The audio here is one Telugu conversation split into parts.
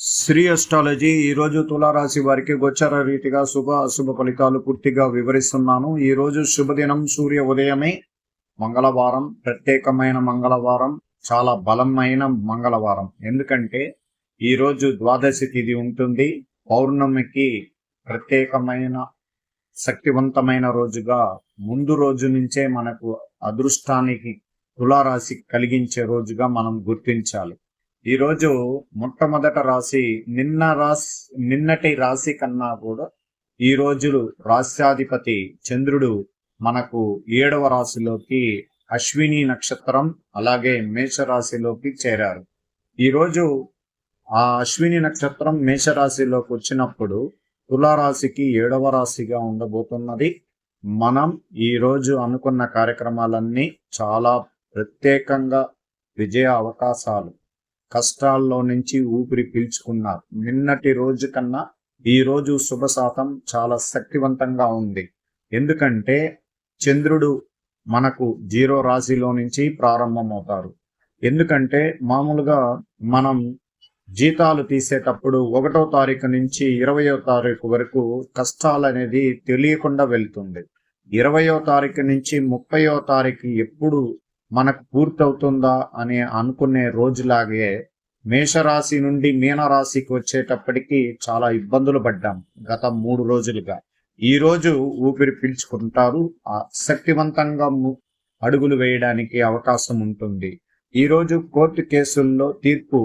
శ్రీ అస్ట్రాలజీ ఈ రోజు తులారాశి వారికి గోచర రీతిగా శుభ అశుభ ఫలితాలు పూర్తిగా వివరిస్తున్నాను. ఈ రోజు శుభదినం సూర్య ఉదయమే మంగళవారం ప్రత్యేకమైన మంగళవారం చాలా బలమైన మంగళవారం. ఎందుకంటే ఈ రోజు ద్వాదశి తిథి ఉంటుంది. పౌర్ణమికి ప్రత్యేకమైన శక్తివంతమైన రోజుగా ముందు రోజు నుంచే మనకు అదృష్టానికి తులారాశి కలిగించే రోజుగా మనం గుర్తించాలి. ఈ రోజు మొట్టమొదట రాశి నిన్న రాశి నిన్నటి రాశి కన్నా కూడా ఈ రోజులు రాశ్యాధిపతి చంద్రుడు మనకు ఏడవ రాశిలోకి అశ్విని నక్షత్రం అలాగే మేషరాశిలోకి చేరారు. ఈ రోజు ఆ అశ్విని నక్షత్రం మేషరాశిలోకి వచ్చినప్పుడు తులారాశికి ఏడవ రాశిగా ఉండబోతున్నది. మనం ఈ రోజు అనుకున్న కార్యక్రమాలన్నీ చాలా ప్రత్యేకంగా విజయ అవకాశాలు కష్టాల్లో నుంచి ఊపిరి పీల్చుకున్నారు. నిన్నటి రోజు కన్నా ఈ రోజు శుభ శాతం చాలా శక్తివంతంగా ఉంది. ఎందుకంటే చంద్రుడు మనకు జీరో రాశిలో నుంచి ప్రారంభమవుతారు. ఎందుకంటే మామూలుగా మనం జీతాలు తీసేటప్పుడు ఒకటో తారీఖు నుంచి ఇరవయో తారీఖు వరకు కష్టాలు అనేది తెలియకుండా వెళ్తుంది. ఇరవయో తారీఖు నుంచి ముప్పయో తారీఖు ఎప్పుడు మనకు పూర్తవుతుందా అని అనుకునే రోజులాగే మేషరాశి నుండి మీనరాశికి వచ్చేటప్పటికి చాలా ఇబ్బందులు పడ్డాం గత మూడు రోజులుగా. ఈ రోజు ఊపిరి పీల్చుకుంటారు. ఆ శక్తివంతంగా అడుగులు వేయడానికి అవకాశం ఉంటుంది. ఈ రోజు కోర్టు కేసుల్లో తీర్పు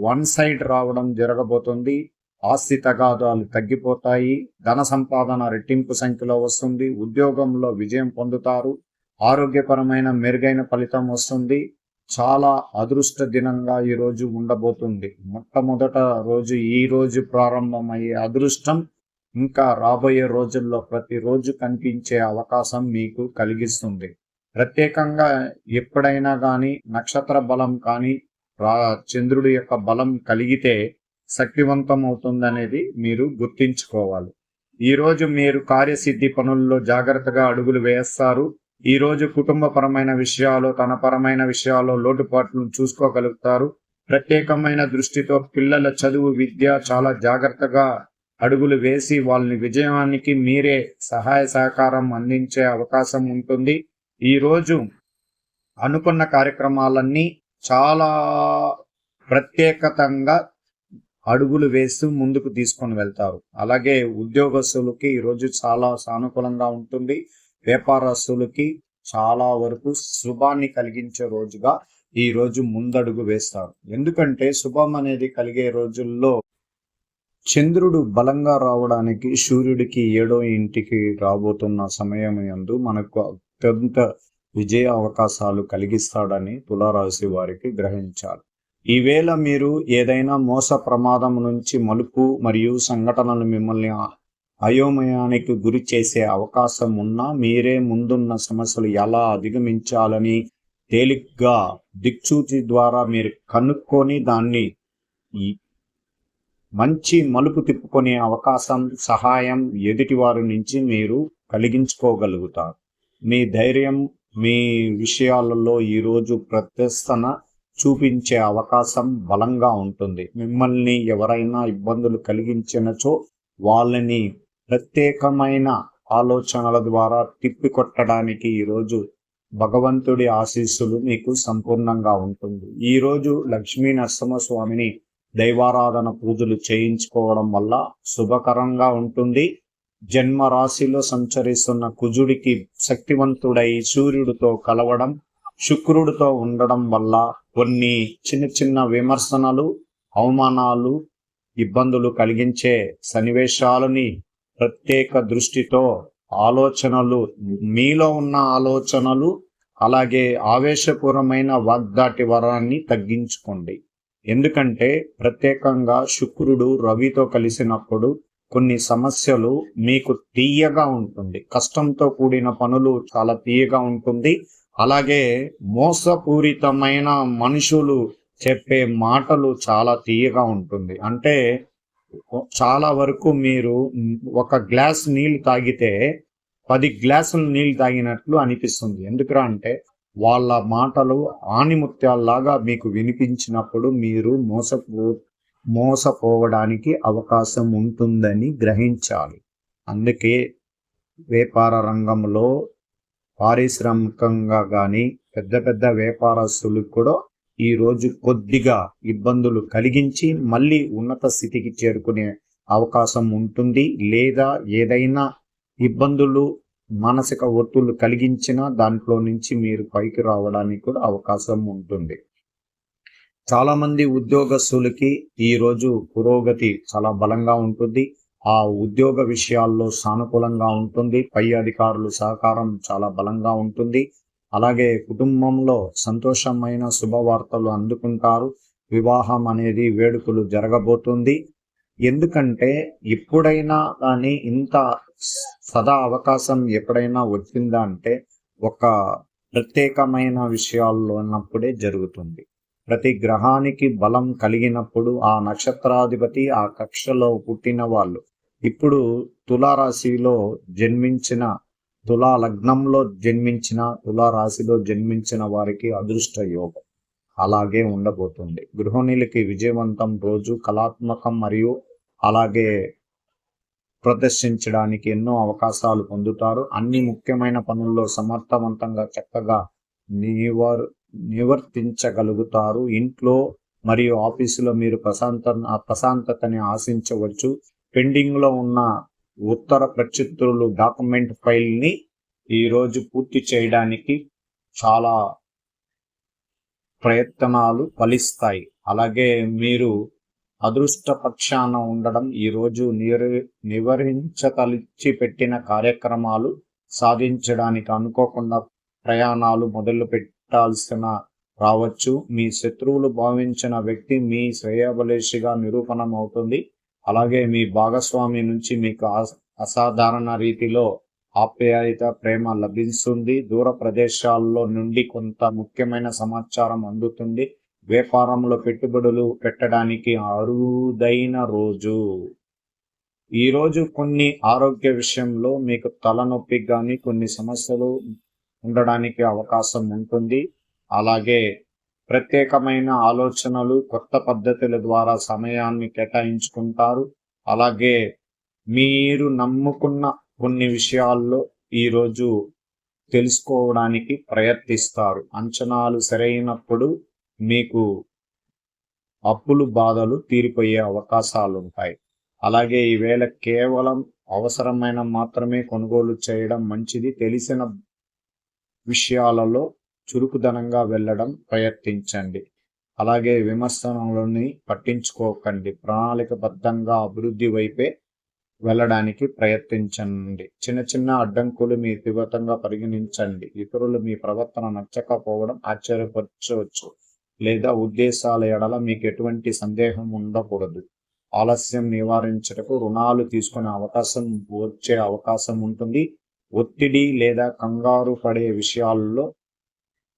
వన్ సైడ్ రావడం జరగబోతుంది. ఆస్తి తగాదాలు తగ్గిపోతాయి. ధన సంపాదన రెట్టింపు సంఖ్యలో వస్తుంది. ఉద్యోగంలో విజయం పొందుతారు. ఆరోగ్యపరమైన మెరుగైన ఫలితం వస్తుంది. చాలా అదృష్ట దినంగా ఈ రోజు ఉండబోతుంది. మొట్టమొదట రోజు ఈ రోజు ప్రారంభమయ్యే అదృష్టం ఇంకా రాబోయే రోజుల్లో ప్రతిరోజు కనిపించే అవకాశం మీకు కలిగిస్తుంది. ప్రత్యేకంగా ఎప్పుడైనా కానీ నక్షత్ర బలం కానీ రా చంద్రుడి యొక్క బలం కలిగితే శక్తివంతం అవుతుందనేది మీరు గుర్తించుకోవాలి. ఈ రోజు మీరు కార్యసిద్ధి పనుల్లో జాగ్రత్తగా అడుగులు వేస్తారు. ఈరోజు కుటుంబపరమైన విషయాలు తన పరమైన విషయాల్లో లోటుపాట్లను చూసుకోగలుగుతారు. ప్రత్యేకమైన దృష్టితో పిల్లల చదువు విద్య చాలా జాగ్రత్తగా అడుగులు వేసి వాళ్ళని విజయానికి మీరే సహాయ సహకారం అందించే అవకాశం ఉంటుంది. ఈరోజు అనుకున్న కార్యక్రమాలన్నీ చాలా ప్రత్యేకతంగా అడుగులు వేస్తూ ముందుకు తీసుకొని వెళ్తారు. అలాగే ఉద్యోగస్తులకి ఈరోజు చాలా సానుకూలంగా ఉంటుంది. వ్యాపారస్తులకి చాలా వరకు శుభాన్ని కలిగించే రోజుగా ఈ రోజు ముందడుగు వేస్తారు. ఎందుకంటే శుభం అనేది కలిగే రోజుల్లో చంద్రుడు బలంగా రావడానికి సూర్యుడికి ఏడో ఇంటికి రాబోతున్న సమయం యందు మనకు అత్యంత విజయ అవకాశాలు కలిగిస్తాడని తులారాశి వారికి గ్రహించాలి ఈవేళ మీరు ఏదైనా మోస ప్రమాదం నుంచి మలుపు మరియు సంఘటనలు మిమ్మల్ని అయోమయానికి గురి చేసే అవకాశం ఉన్నా మీరే ముందున్న సమస్యలు ఎలా అధిగమించాలని తేలిగ్గా దిక్సూచి ద్వారా మీరు కనుక్కొని దాన్ని మంచి మలుపు తిప్పుకునే అవకాశం సహాయం ఎదుటివారి నుంచి మీరు కలిగించుకోగలుగుతారు. మీ ధైర్యం మీ విషయాలలో ఈరోజు ప్రదర్శన చూపించే అవకాశం బలంగా ఉంటుంది. మిమ్మల్ని ఎవరైనా ఇబ్బందులు కలిగించినచో వాళ్ళని ప్రత్యేకమైన ఆలోచనల ద్వారా తిప్పికొట్టడానికి ఈరోజు భగవంతుడి ఆశీస్సులు మీకు సంపూర్ణంగా ఉంటుంది. ఈరోజు లక్ష్మీ నరసింహస్వామిని దైవారాధన పూజలు చేయించుకోవడం వల్ల శుభకరంగా ఉంటుంది. జన్మ రాశిలో సంచరిస్తున్న కుజుడికి శక్తివంతుడై సూర్యుడితో కలవడం శుక్రుడితో ఉండడం వల్ల కొన్ని చిన్న చిన్న విమర్శనలు అవమానాలు ఇబ్బందులు కలిగించే సన్నివేశాలని ప్రత్యేక దృష్టితో ఆలోచనలు మీలో ఉన్న ఆలోచనలు అలాగే ఆవేశపూరమైన వాగ్దాటి వరాన్ని తగ్గించుకోండి. ఎందుకంటే ప్రత్యేకంగా శుక్రుడు రవితో కలిసినప్పుడు కొన్ని సమస్యలు మీకు తీయగా ఉంటుంది. కష్టంతో కూడిన పనులు చాలా తీయగా ఉంటుంది. అలాగే మోసపూరితమైన మనుషులు చెప్పే మాటలు చాలా తీయగా ఉంటుంది. అంటే చాలా వరకు మీరు ఒక గ్లాస్ నీళ్ళు తాగితే పది గ్లాసులు నీళ్ళు తాగినట్లు అనిపిస్తుంది. ఎందుకురా అంటే వాళ్ళ మాటలు ఆనిముత్యాల్లాగా మీకు వినిపించినప్పుడు మీరు మోసపో మోసపోవడానికి అవకాశం ఉంటుందని గ్రహించాలి. అందుకే వ్యాపార రంగంలో పారిశ్రామికంగా కానీ పెద్ద పెద్ద వ్యాపారస్తులకు కూడా ఈ రోజు కొద్దిగా ఇబ్బందులు కలిగించి మళ్ళీ ఉన్నత స్థితికి చేరుకునే అవకాశం ఉంటుంది. లేదా ఏదైనా ఇబ్బందులు మానసిక ఒత్తులు కలిగించినా దాంట్లో నుంచి మీరు పైకి రావడానికి కూడా అవకాశం ఉంటుంది. చాలామంది ఉద్యోగస్తులకి ఈరోజు పురోగతి చాలా బలంగా ఉంటుంది. ఆ ఉద్యోగ విషయాల్లో సానుకూలంగా ఉంటుంది. పై అధికారులు సహకారం చాలా బలంగా ఉంటుంది. అలాగే కుటుంబంలో సంతోషమైన శుభవార్తలు అందుకుంటారు. వివాహం అనేది వేడుకలు జరగబోతుంది. ఎందుకంటే ఎప్పుడైనా కానీ ఇంత సదా అవకాశం ఎప్పుడైనా వచ్చిందా అంటే ఒక ప్రత్యేకమైన విషయాల్లో ఉన్నప్పుడే జరుగుతుంది. ప్రతి గ్రహానికి బలం కలిగినప్పుడు ఆ నక్షత్రాధిపతి ఆ కక్షలో పుట్టిన వాళ్ళు. ఇప్పుడు తులారాశిలో జన్మించిన తులా లగ్నంలో జన్మించిన తులారాశిలో జన్మించిన వారికి అదృష్ట యోగం. అలాగే ఉండబోతుంది. గృహిణులకి విజయవంతం రోజు కళాత్మకం మరియు అలాగే ప్రదర్శించడానికి ఎన్నో అవకాశాలు పొందుతారు. అన్ని ముఖ్యమైన పనుల్లో సమర్థవంతంగా చక్కగా నివర్ నివర్తించగలుగుతారు. ఇంట్లో మరియు ఆఫీసులో మీరు ప్రశాంత ప్రశాంతతని ఆశించవచ్చు. పెండింగ్లో ఉన్న ఉత్తర ప్రత్యుత్తరులు డాక్యుమెంట్ ఫైల్ని ఈరోజు పూర్తి చేయడానికి చాలా ప్రయత్నాలు ఫలిస్తాయి. అలాగే మీరు అదృష్ట పక్షాన ఉండడం ఈ రోజు నివరించతలిచి పెట్టిన కార్యక్రమాలు సాధించడానికి అనుకోకుండా ప్రయాణాలు మొదలు పెట్టాల్సిన రావచ్చు. మీ శత్రువులు భావించిన వ్యక్తి మీ శ్రేయబలేషిగా నిరూపణం అవుతుంది అలాగే మీ భాగస్వామి నుంచి మీకు అసాధారణ రీతిలో ఆప్యాయత ప్రేమ లభిస్తుంది. దూర ప్రదేశాల్లో నుండి కొంత ముఖ్యమైన సమాచారం అందుతుంది. వ్యాపారంలో పెట్టుబడులు పెట్టడానికి అరుదైన రోజు. ఈరోజు కొన్ని ఆరోగ్య విషయంలో మీకు తలనొప్పి కానీ కొన్ని సమస్యలు ఉండడానికి అవకాశం ఉంటుంది. అలాగే ప్రత్యేకమైన ఆలోచనలు కొత్త పద్ధతుల ద్వారా సమయాన్ని కేటాయించుకుంటారు. అలాగే మీరు నమ్ముకున్న కొన్ని విషయాల్లో ఈరోజు తెలుసుకోవడానికి ప్రయత్నిస్తారు. అంచనాలు సరైనప్పుడు మీకు అప్పులు బాధలు తీరిపోయే అవకాశాలు ఉంటాయి అలాగే ఈవేళ కేవలం అవసరమైన మాత్రమే కొనుగోలు చేయడం మంచిది. తెలిసిన విషయాలలో చురుకుదనంగా వెళ్ళడం ప్రయత్నించండి. అలాగే విమర్శనలని పట్టించుకోకండి. ప్రణాళికబద్ధంగా అభివృద్ధి వైపే వెళ్ళడానికి ప్రయత్నించండి. చిన్న చిన్న అడ్డంకులు మీ తీవ్రతంగా పరిగణించండి. ఇతరులు మీ ప్రవర్తన నచ్చకపోవడం ఆశ్చర్యపరచవచ్చు లేదా ఉద్దేశాల ఎడల మీకు ఎటువంటి సందేహం ఉండకూడదు. ఆలస్యం నివారించటకు రుణాలు తీసుకునే అవకాశం వచ్చే అవకాశం ఉంటుంది. ఒత్తిడి లేదా కంగారు పడే విషయాల్లో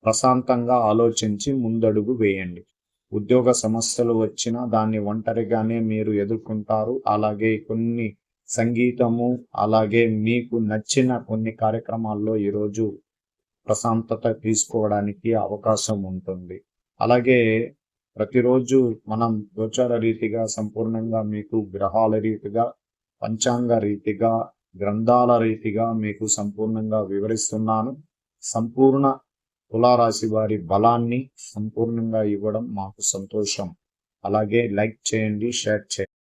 ప్రశాంతంగా ఆలోచించి ముందడుగు వేయండి. ఉద్యోగ సమస్యలు వచ్చినా దాన్ని ఒంటరిగానే మీరు ఎదుర్కొంటారు. అలాగే కొన్ని సంగీతము అలాగే మీకు నచ్చిన కొన్ని కార్యక్రమాల్లో ఈరోజు ప్రశాంతత తీసుకోవడానికి అవకాశం ఉంటుంది. అలాగే ప్రతిరోజు మనం గోచార రీతిగా సంపూర్ణంగా మీకు గ్రహాల రీతిగా పంచాంగ రీతిగా గ్రంథాల రీతిగా మీకు సంపూర్ణంగా వివరిస్తున్నాను. సంపూర్ణ తులారాశి వారి బలాన్ని సంపూర్ణంగా ఇవ్వడం మాకు సంతోషం. అలాగే లైక్ చేయండి షేర్ చేయండి.